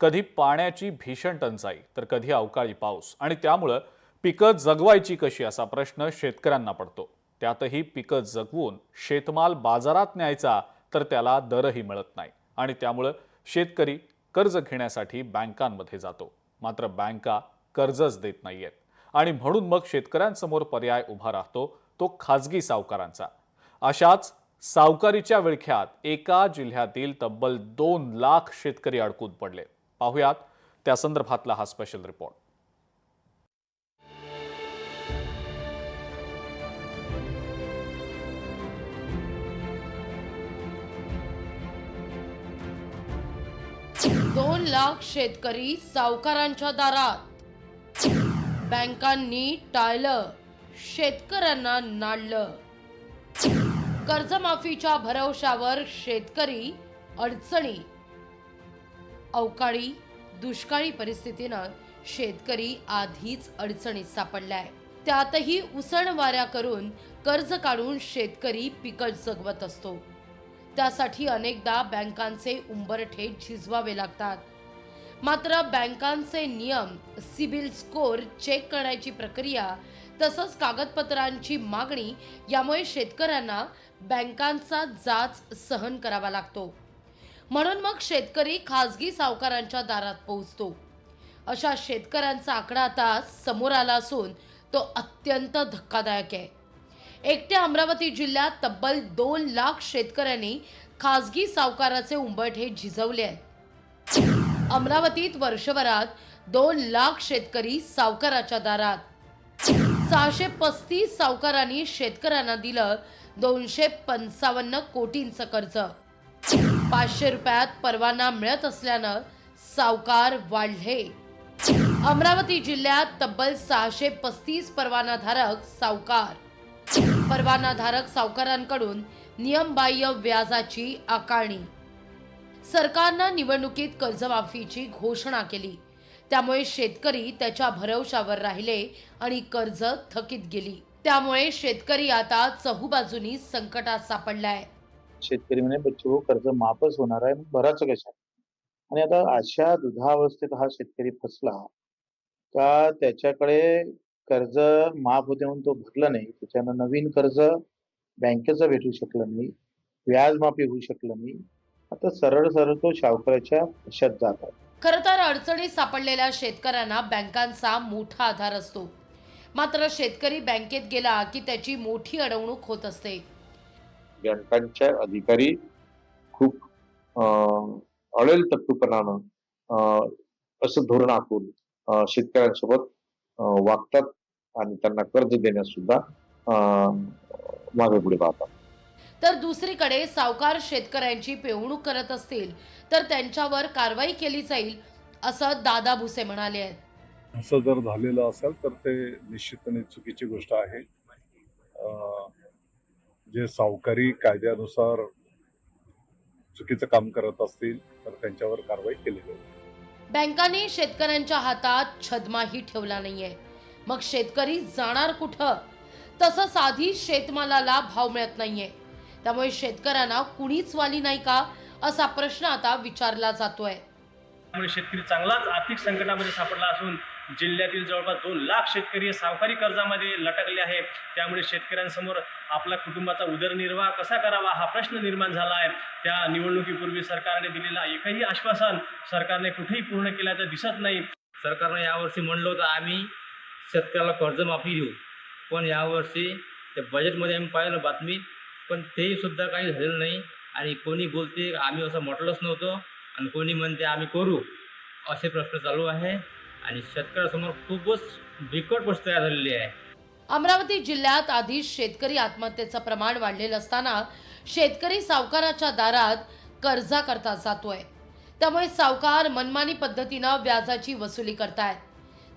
कधी पाण्याची भीषण टंचाई तर कधी अवकाळी पाऊस. आणि त्यामुळं पिकं जगवायची कशी असा प्रश्न शेतकऱ्यांना पडतो. त्यातही पिकं जगवून शेतमाल बाजारात न्यायचा तर त्याला दरही मिळत नाही. आणि त्यामुळं शेतकरी कर्ज घेण्यासाठी बँकांमध्ये जातो. मात्र बँका कर्जच देत नाहीयेत. आणि म्हणून मग शेतकऱ्यांसमोर पर्याय उभा राहतो तो खाजगी सावकारांचा. अशाच सावकारीच्या विळख्यात एका जिल्ह्यातील तब्बल दोन लाख शेतकरी अडकून पडले. पाहुयात. त्या संदर्भातला हा स्पेशल रिपोर्ट दोन लाख शेतकरी सावकारांच्या दारात. बँकांनी टाळलं. शेतकऱ्यांना नाडलं. कर्जमाफीच्या भरवशावर शेतकरी अडचणी अवकाळी दुष्काळी परिस्थितीनं शेतकरी आधीच अडचणीत सापडलाय. त्यातही उसण वाऱ्या करून कर्ज काढून शेतकरी पिकं जगवत असतो. त्यासाठी अनेकदा बँकांचे उंबरठे झिजवावे लागतात. मात्र बँकांचे नियम सिबिल स्कोर चेक करण्याची प्रक्रिया तसंच कागदपत्रांची मागणी यामुळे शेतकऱ्यांना बँकांचा जाच सहन करावा लागतो. म्हणून मग शेतकरी खाजगी सावकारांच्या दारात पोहोचतो. अशा शेतकऱ्यांचा आकडा आता समोर आला असून तो अत्यंत धक्कादायक आहे. एकट्या अमरावती जिल्ह्यात तब्बल दोन लाख शेतकऱ्यांनी खाजगी सावकाराचे उंबरठे झिजवले आहे अमरावतीत वर्षभरात दोन लाख शेतकरी सावकाराच्या दारात. सहाशे पस्तीस सावकारांनी शेतकऱ्यांना दिलं दोनशे पंचावन्न कोटींचं कर्ज. पाचशे रुपयात परवाना मिळत असल्यानं सावकार वाढले. अमरावती जिल्ह्यात तब्बल सहाशे पस्तीस परवानाधारक सावकार. परवानाधारक सावकारांकडून नियमबाह्य व्याजाची आकारणी. सरकारनं निवडणुकीत कर्जमाफीची घोषणा केली. त्यामुळे शेतकरी त्याच्या भरवशावर राहिले आणि कर्ज थकीत गेली. त्यामुळे शेतकरी आता चहूबाजूनी संकटात सापडलाय. शेतकरी म्हणे बच्चू कर्ज माफच होणार आहे भराचं कशा आणि आता अशा दुधावस्थेत हा शेतकरी फसला का त्याच्याकडे कर्ज माफ होते म्हणून तो भरला नाही त्याच्यानं नवीन कर्ज बँकेचं भेटू शकलं नाही व्याज माफी होऊ शकलं नाही. आता सरळ सरळ तो शावकऱ्याच्या वशात जात आहे. खरं तर अडचणीत सापडलेल्या शेतकऱ्यांना बँकांचा मोठा आधार असतो. मात्र शेतकरी बँकेत गेला की त्याची मोठी अडवणूक होत असते. बँकांचे अधिकारी खूप अळेल तट्टूपणानं अं, असं धोरण आखून शेतकऱ्यांसोबत वागतात आणि त्यांना कर्ज देण्यास सुद्धा अं, मागे पुढे पाहतात. तर दुसरीकडे सावकार शेतकऱ्यांची पिळवणूक करत असतील तर त्यांच्यावर कारवाई केली जाईल असं दादा भुसे म्हणाले आहेत. असं जर झालेलं असेल तर ते निश्चितपणे चुकीची गोष्ट आहे. जे सावकारी कायद्यानुसार चुकीचं काम करत असतील तर त्यांच्यावर कारवाई केली जाईल बँकांनी शेतकऱ्यांच्या हातात छदमाही ठेवला नाहीये. मग शेतकरी जाणार कुठं? तसंच आधी शेतमालाला भाव मिळत नाहीये. त्यामुळे शेतकऱ्यांना कुणीच वाली नाही का असा प्रश्न आता विचारला जातोय. त्यामुळे शेतकरी चांगलाच आर्थिक संकटामध्ये सापडला असून जिल्ह्यातील जवळपास दोन लाख शेतकरी सावकारी कर्जामध्ये लटकले आहेत. त्यामुळे शेतकऱ्यांसमोर आपला कुटुंबाचा उदरनिर्वाह कसा करावा हा प्रश्न निर्माण झाला आहे त्या निवडणुकीपूर्वी सरकारने दिलेला एकही आश्वासन सरकारने कुठेही पूर्ण केल्याचं दिसत नाही. सरकारनं यावर्षी म्हणलं होतं आम्ही शेतकऱ्याला कर्जमाफी देऊ. पण यावर्षी त्या बजेटमध्ये आम्ही पाहिलं बातमी पण तेही सुद्धा काही झालेलं नाही. आणि कोणी बोलते आम्ही असं म्हटलंच नव्हतं. आणि कोणी म्हणते आम्ही करू. असे प्रश्न चालू आहे. आणि शेतकऱ्यासमोर खूपच बिकट परिस्थिती तयार झालेली आहे. अमरावती जिल्ह्यात आधीच शेतकरी आत्महत्येचं प्रमाण वाढलेलं असताना शेतकरी सावकाराच्या दारात कर्जा करता जातोय. त्यामुळे सावकार मनमानी पद्धतीनं व्याजाची वसुली करतायत.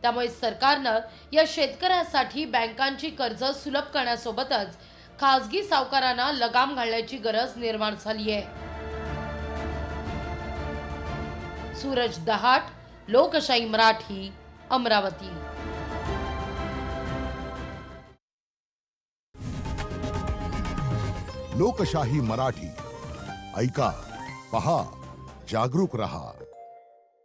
त्यामुळे सरकारनं या शेतकऱ्यासाठी बँकांची कर्ज सुलभ करण्यासोबतच खासगी सावकारांना लगाम घालण्याची गरज निर्माण झाली आहे सूरज दहाट लोकशाही मराठी अमरावती. लोकशाही मराठी. ऐका पहा जागरूक रहा.